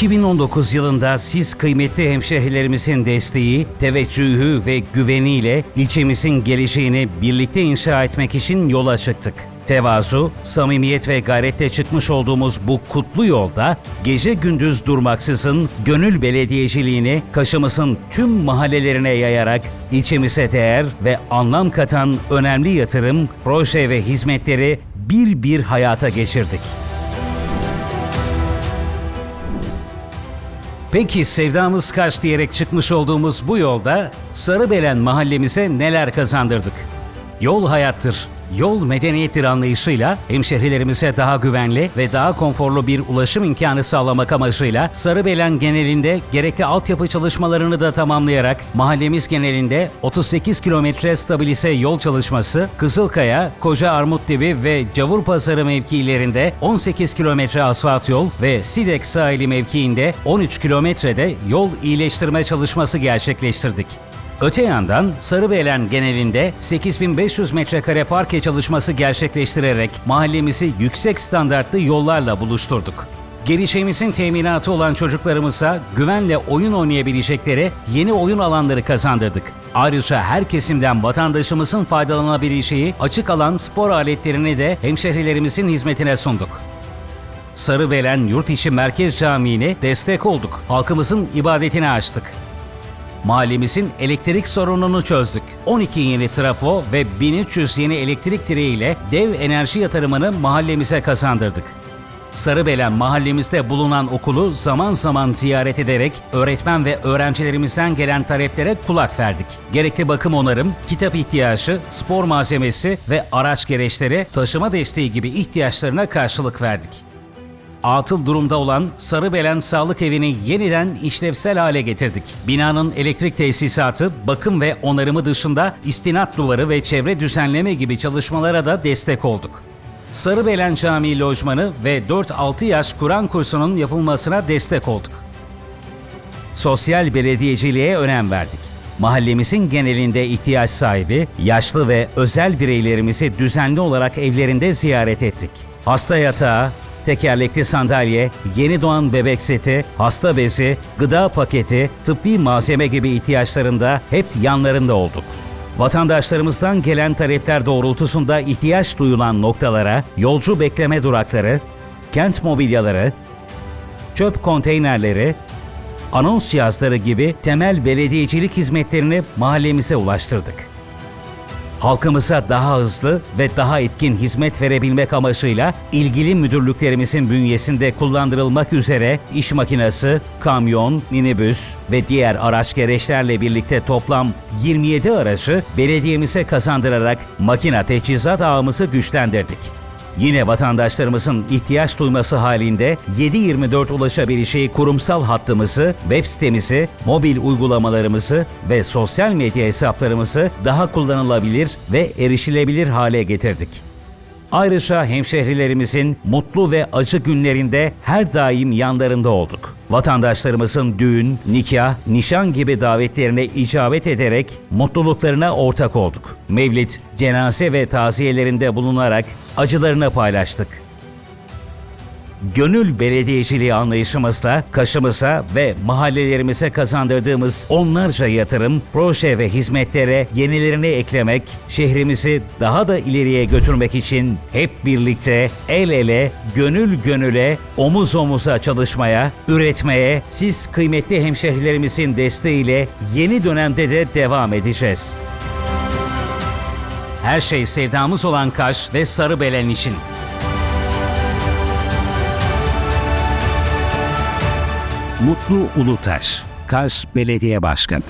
2019 yılında siz kıymetli hemşehrilerimizin desteği, teveccühü ve güveniyle ilçemizin geleceğini birlikte inşa etmek için yola çıktık. Tevazu, samimiyet ve gayretle çıkmış olduğumuz bu kutlu yolda gece gündüz durmaksızın gönül belediyeciliğini Kaş'ımızın tüm mahallelerine yayarak ilçemize değer ve anlam katan önemli yatırım, proje ve hizmetleri bir bir hayata geçirdik. Peki sevdamız kaç diyerek çıkmış olduğumuz bu yolda Sarıbelen mahallemize neler kazandırdık? Yol hayattır. Yol medeniyettir anlayışıyla hemşehrilerimize daha güvenli ve daha konforlu bir ulaşım imkanı sağlamak amacıyla Sarıbelen genelinde gerekli altyapı çalışmalarını da tamamlayarak mahallemiz genelinde 38 kilometre stabilize yol çalışması, Kızılkaya, Koca Armutdibi ve Cavurpazarı mevkilerinde 18 kilometre asfalt yol ve Sidek sahili mevkiinde 13 kilometrede yol iyileştirme çalışması gerçekleştirdik. Öte yandan Sarıbelen genelinde 8500 metrekare parke çalışması gerçekleştirerek mahallemizi yüksek standartlı yollarla buluşturduk. Geleceğimizin teminatı olan çocuklarımıza güvenle oyun oynayabilecekleri yeni oyun alanları kazandırdık. Ayrıca her kesimden vatandaşımızın faydalanabileceği açık alan spor aletlerini de hemşehrilerimizin hizmetine sunduk. Sarıbelen Yurt İçi Merkez Camii'ne destek olduk. Halkımızın ibadetini açtık. Mahallemizin elektrik sorununu çözdük. 12 yeni trafo ve 1300 yeni elektrik direği ile dev enerji yatırımını mahallemize kazandırdık. Sarıbelen mahallemizde bulunan okulu zaman zaman ziyaret ederek öğretmen ve öğrencilerimizden gelen taleplere kulak verdik. Gerekli bakım onarım, kitap ihtiyacı, spor malzemesi ve araç gereçleri, taşıma desteği gibi ihtiyaçlarına karşılık verdik atıl durumda olan Sarıbelen Sağlık Evi'ni yeniden işlevsel hale getirdik. Binanın elektrik tesisatı, bakım ve onarımı dışında istinat duvarı ve çevre düzenleme gibi çalışmalara da destek olduk. Sarıbelen Camii lojmanı ve 4-6 yaş Kur'an kursunun yapılmasına destek olduk. Sosyal belediyeciliğe önem verdik. Mahallemizin genelinde ihtiyaç sahibi, yaşlı ve özel bireylerimizi düzenli olarak evlerinde ziyaret ettik. Hasta yatağı, tekerlekli sandalye, yeni doğan bebek seti, hasta bezi, gıda paketi, tıbbi malzeme gibi ihtiyaçlarında hep yanlarında olduk. Vatandaşlarımızdan gelen talepler doğrultusunda ihtiyaç duyulan noktalara yolcu bekleme durakları, kent mobilyaları, çöp konteynerleri, anons cihazları gibi temel belediyecilik hizmetlerini mahallemize ulaştırdık. Halkımıza daha hızlı ve daha etkin hizmet verebilmek amacıyla ilgili müdürlüklerimizin bünyesinde kullandırılmak üzere iş makinesi, kamyon, minibüs ve diğer araç gereçlerle birlikte toplam 27 aracı belediyemize kazandırarak makina teçhizat ağımızı güçlendirdik. Yine vatandaşlarımızın ihtiyaç duyması halinde 7/24 ulaşabileceği kurumsal hattımızı, web sitemizi, mobil uygulamalarımızı ve sosyal medya hesaplarımızı daha kullanılabilir ve erişilebilir hale getirdik. Ayrıca hemşehrilerimizin mutlu ve acı günlerinde her daim yanlarında olduk. Vatandaşlarımızın düğün, nikah, nişan gibi davetlerine icabet ederek mutluluklarına ortak olduk. Mevlid, cenaze ve taziyelerinde bulunarak acılarını paylaştık gönül belediyeciliği anlayışımızla Kaş'ımıza ve mahallelerimize kazandırdığımız onlarca yatırım, proje ve hizmetlere yenilerini eklemek, şehrimizi daha da ileriye götürmek için hep birlikte el ele, gönül gönüle, omuz omuza çalışmaya, üretmeye, siz kıymetli hemşehrilerimizin desteğiyle yeni dönemde de devam edeceğiz. Her şey sevdamız olan Kaş ve Sarıbelen için. Mutlu Ulutaş, Kars Belediye Başkanı.